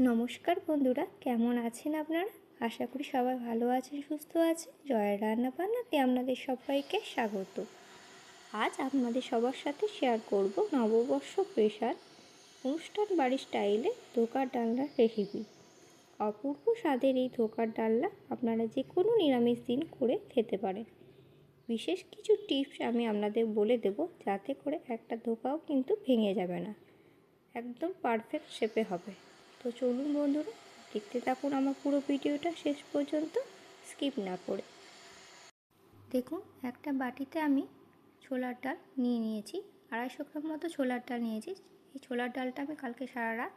নমস্কার বন্ধুরা, কেমন আছেন আপনারা? আশা করি সবাই ভালো আছেন, সুস্থ আছেন। জয়ের রান্না বান্নাতে আপনাদের সবাইকে স্বাগত। আজ আপনাদের সবার সাথে শেয়ার করব নববর্ষ স্পেশাল অনুষ্ঠান বাড়ির স্টাইলে ধোকার ডালনার রেসিপি অপূর্ব স্বাদের এই ধোকার ডালনা আপনারা যে কোনো নিরামিষ দিন করে খেতে পারেন। বিশেষ কিছু টিপস আমি আপনাদের বলে দেব, যাতে করে একটা ধোকাও কিন্তু ভেঙে যাবে না। একদম পারফেক্ট শেপে হবে। তো চলুন বন্ধুরা, দেখতে থাকুন আমার পুরো ভিডিওটা শেষ পর্যন্ত, স্কিপ না করে। দেখুন, একটা বাটিতে আমি ছোলার ডাল নিয়ে নিয়েছি, আড়াইশো গ্রাম মতো ছোলার ডাল নিয়েছি। এই ছোলার ডালটা আমি কালকে সারা রাত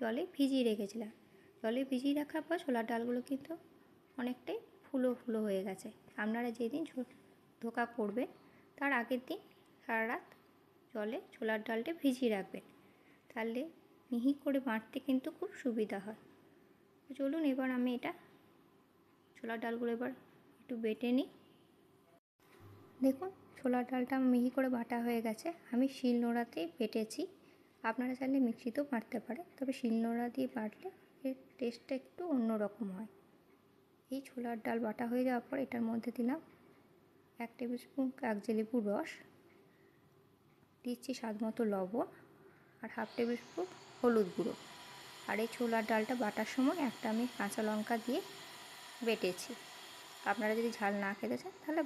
জলে ভিজিয়ে রেখেছিলাম। জলে ভিজিয়ে রাখার পর ছোলার ডালগুলো কিন্তু অনেকটাই ফুলো ফুলো হয়ে গেছে। আপনারা যেদিন ধোকা করবেন, তার আগের দিন সারা রাত জলে ছোলার ডালটা ভিজিয়ে রাখবেন। তাহলে মিহি করে বাঁটতে কিন্তু খুব সুবিধা হয়। চলুন এবার আমি এটা ছোলার ডালগুলো এবার একটু বেটে নিই। দেখুন, ছোলার ডালটা মিহি করে বাটা হয়ে গেছে। আমি শিল নোড়াতেই বেটেছি। আপনারা চাইলে মিক্সিতেও বাটতে পারে তবে শিল নোড়া দিয়ে বাটলে এর টেস্টটা একটু অন্যরকম হয়। এই ছোলার ডাল বাটা হয়ে যাওয়ার পর এটার মধ্যে দিলাম এক টেবিল স্পুন কাগজেলেবুর রস। দিচ্ছি স্বাদ মতো লবণ আর হাফ টেবিল স্পুন হলুদ গুঁড়ো। আর এই ছোলার ডালটা বাটার সময় একটা আমি কাঁচা লঙ্কা দিয়ে বেটেছি। আপনারা যদি ঝাল না খেতে চান, তাহলে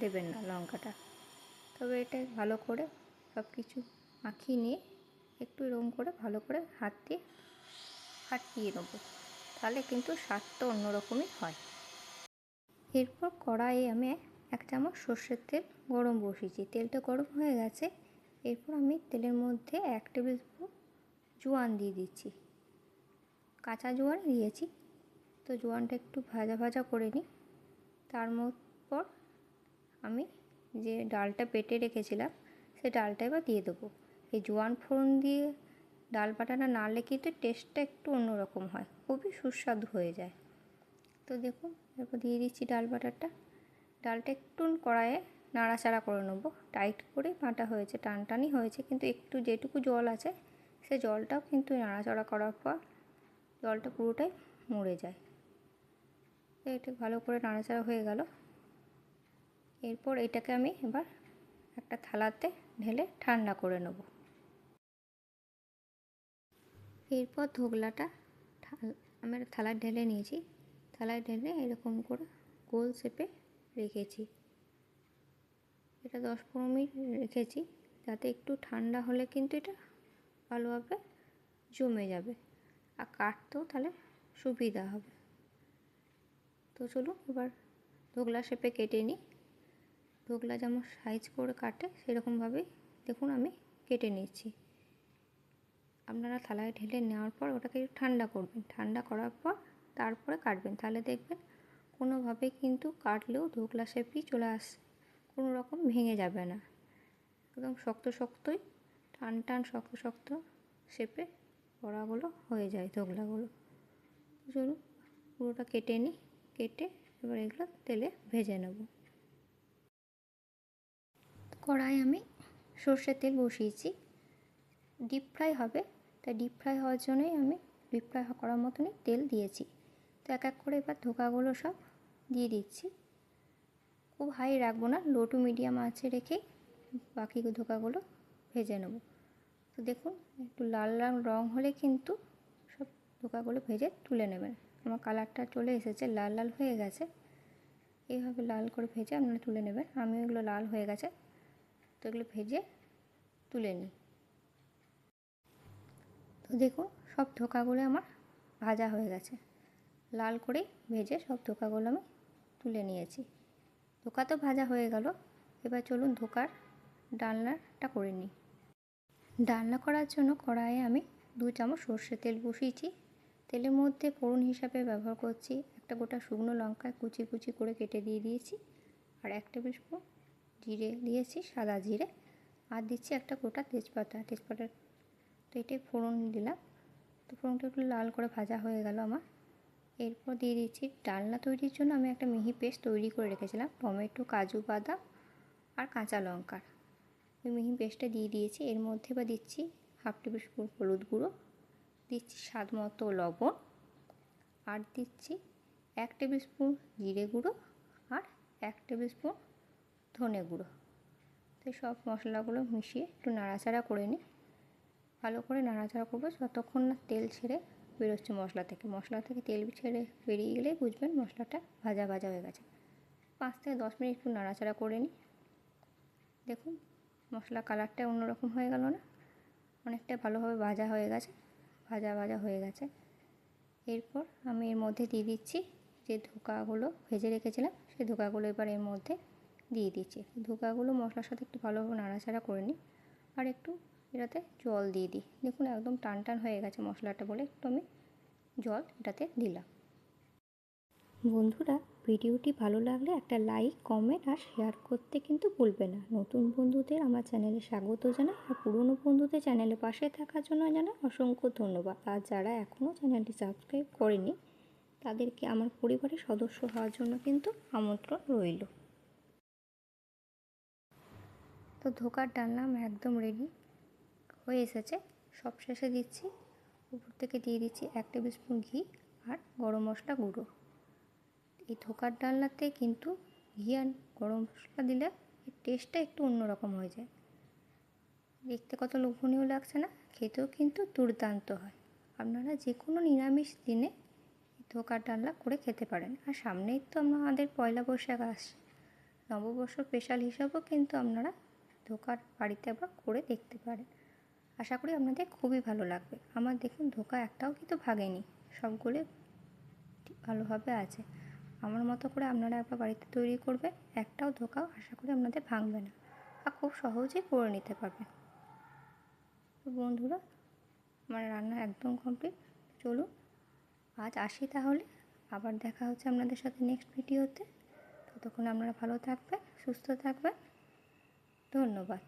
দেবেন না লঙ্কাটা। তবে এটা ভালো করে সব কিছু মাখিয়ে নিয়ে একটু এরকম করে ভালো করে হাত দিয়ে ফাটিয়ে নেব। তাহলে কিন্তু স্বাদটা অন্যরকমই হয়। এরপর কড়াইয়ে আমি এক চামচ সর্ষের তেল গরম বসিয়েছি। তেলটা গরম হয়ে গেছে। এরপর আমি তেলের মধ্যে এক টেবিল জোয়ান দিয়ে দিচ্ছি। কাঁচা জোয়ান দিয়েছি। তো জোয়ানটা একটু ভাজা ভাজা করে নিই। তার পর আমি যে ডালটা পেটে রেখেছিলাম, সে ডালটা এবার দিয়ে দেবো। এই জোয়ান ফোড়ন দিয়ে ডাল বাটাটা নাড়লে কিন্তু টেস্টটা একটু অন্যরকম হয়, খুবই সুস্বাদু হয়ে যায়। তো দেখুন, এরপর দিয়ে দিচ্ছি ডাল বাটারটা ডালটা একটু কড়াইয়ে নাড়াচাড়া করে নেব। টাইট করে বাটা হয়েছে, টানটানি হয়েছে, কিন্তু একটু যেটুকু জল আছে সে জলটাও কিন্তু নাড়াচাড়া করার পর জলটা পুরোটাই মরে যায়। এটা ভালো করে নাড়াচাড়া হয়ে গেল। এরপর এটাকে আমি এবার একটা থালাতে ঢেলে ঠান্ডা করে নেব। এরপর ধোগলাটা আমি একটা থালায় ঢেলে নিয়েছি। থালায় ঢেলে এরকম করে গোল শেপে রেখেছি। এটা দশ পনেরো মিনিট রেখেছি। যাতে একটু ঠান্ডা হলে কিন্তু এটা ভালোভাবে জমে যাবে। আর কাটতেও তাহলে সুবিধা হবে। তো চলুন এবার ধোগলা শেপে কেটে নিই। ধোগলা যেমন সাইজ করে কাটে, সেরকমভাবেই দেখুন আমি কেটে নিচ্ছি। আপনারা থালায় ঢেলে নেওয়ার পর ওটাকে ঠান্ডা করবেন। ঠান্ডা করার পর তারপরে কাটবেন। তাহলে দেখবেন কোনোভাবে কিন্তু কাটলেও ধোকলা শেপই চলে আসে কোনো রকম ভেঙে যাবে না। একদম শক্ত শক্তই টান টান, শক্ত শক্ত শেপে বড়াগুলো হয়ে যায়, ধোকলাগুলো। চলুন, পুরোটা কেটে নিই, কেটে এবার এগুলো তেলে ভেজে নেব। কড়াই আমি সর্ষের তেল বসিয়েছি। ডিপ ফ্রাই হবে, তাই ডিপ ফ্রাই হওয়ার জন্যই আমি ডিপ ফ্রাই করার মতনই তেল দিয়েছি। তো এক এক করে এবার ধোকাগুলো সব দিয়ে দিচ্ছি। খুব হাই রাখব না, লো টু মিডিয়াম আছে রেখে বাকি ধোকাগুলো ভেজে নেব। তো দেখুন, একটু লাল লাল রং হলে কিন্তু সব ধোকাগুলো ভেজে তুলে নেবেন। আমার কালারটা চলে এসেছে, লাল লাল হয়ে গেছে। এইভাবে লাল করে ভেজে আপনারা তুলে নেবেন। আমি এগুলো লাল হয়ে গেছে, তো এগুলো ভেজে তুলে নিই। তো দেখুন, সব ধোকাগুলো আমার ভাজা হয়ে গেছে। লাল করে ভেজে সব ধোকাগুলো আমি তুলে নিয়েছি। ধোকা তো ভাজা হয়ে গেল, এবার চলুন ধোকার ডালনাটা করে নিই। ডালনা করার জন্য কড়াইয়ে আমি দু চামচ সর্ষে তেল বসিয়েছি। তেলের মধ্যে ফোড়ন হিসাবে ব্যবহার করছি। একটা গোটা শুকনো লঙ্কা কুচি কুচি করে কেটে দিয়ে দিয়েছি। আর এক টেবিল স্পুন জিরে দিয়েছি, সাদা জিরে। আর দিচ্ছি একটা গোটা তেজপাতা। তেজপাতা তো এটাই ফোড়ন দিলাম। তো ফোড়নটা একটু লাল করে ভাজা হয়ে গেল আমার। এরপর দিয়ে দিচ্ছি ডালনা তৈরির জন্য আমি একটা মিহি পেস্ট তৈরি করে রেখেছিলাম। টমেটো, কাজু বাদাম আর কাঁচা লঙ্কার। ওই মিহি পেস্টটা দিয়ে দিয়েছি। এর মধ্যে বা দিচ্ছি হাফ টেবিল স্পুন হলুদ গুঁড়ো, দিচ্ছি স্বাদ মতো লবণ, আর দিচ্ছি এক টেবিল স্পুন জিরে গুঁড়ো আর এক টেবিল স্পুন ধনে গুঁড়ো। তো সব মশলাগুলো মিশিয়ে একটু নাড়াচাড়া করে নিই। ভালো করে নাড়াচাড়া করব যতক্ষণ না তেল ছেড়ে বেরোচ্ছে মশলা থেকে। মশলা থেকে তেল ছেড়ে বেরিয়ে গেলেই বুঝবেন মশলাটা ভাজা ভাজা হয়ে গেছে। পাঁচ থেকে দশ মিনিট একটু নাড়াচাড়া করে নিই। দেখুন মশলা কালারটা অন্যরকম হয়ে গেল না? অনেকটা ভালোভাবে ভাজা হয়ে গেছে, ভাজা ভাজা হয়ে গেছে। এরপর আমি এর মধ্যে দিয়ে দিচ্ছি যে ধোকাগুলো ভেজে রেখেছিলাম, সেই ধোকাগুলো এবার এর মধ্যে দিয়ে দিচ্ছি। ধোকাগুলো মশলার সাথে একটু ভালোভাবে নাড়াচাড়া করে নিই আর একটু এটাতে জল দিয়ে দিই। দেখুন একদম টান টান হয়ে গেছে মশলাটা বলে, একটু আমি জল এটাতে দিলাম। বন্ধুরা, ভিডিওটি ভালো লাগলে একটা লাইক, কমেন্ট আর শেয়ার করতে কিন্তু ভুলবে না। নতুন বন্ধুদের আমার চ্যানেলে স্বাগত জানাই আর পুরনো বন্ধুদের চ্যানেলে পাশে থাকার জন্য জানাই অসংখ্য ধন্যবাদ। আর যারা এখনও চ্যানেলটি সাবস্ক্রাইব করেনি, তাদেরকে আমার পরিবারের সদস্য হওয়ার জন্য কিন্তু আমন্ত্রণ রইল। তো ধোকার ডালনাম একদম রেডি হয়ে এসেছে। সব শেষে দিচ্ছি, উপর থেকে দিয়ে দিচ্ছি এক টেবিল স্পুন ঘি আর গরম মশলা গুঁড়ো। এই ধোকার ডালনাতে কিন্তু ঘি আর গরম মশলা দিলে এর টেস্টটা একটু অন্যরকম হয়ে যায়। দেখতে কত লোভনীয় লাগছে না? খেতেও কিন্তু দুর্দান্ত হয়। আপনারা যে কোনো নিরামিষ দিনে ধোকার ডালনা করে খেতে পারেন। আর সামনেই তো আমাদের পয়লা বৈশাখ আসছে। নববর্ষ স্পেশাল হিসাবেও কিন্তু আপনারা ধোকার বাড়িতে আবার করে দেখতে পারেন। আশা করি আপনাদের খুবই ভালো লাগবে। আমার দেখুন ধোকা একটাও কিন্তু ভাগেনি। সবগুলো ভালোভাবে আছে। আমার মতো করে আপনারা একবার বাড়িতে তৈরি করবেন একটাও ধোকাও আশা করি আপনাদের ভাঙবে না আর খুব সহজেই করে নিতে পারবেন তো বন্ধুরা, আমার রান্না একদম কমপ্লিট চলুন, আজ আসি তাহলে, আবার দেখা হচ্ছে আপনাদের সাথে নেক্সট ভিডিওতে ততক্ষণ আপনারা ভালো থাকবেন, সুস্থ থাকবেন। ধন্যবাদ।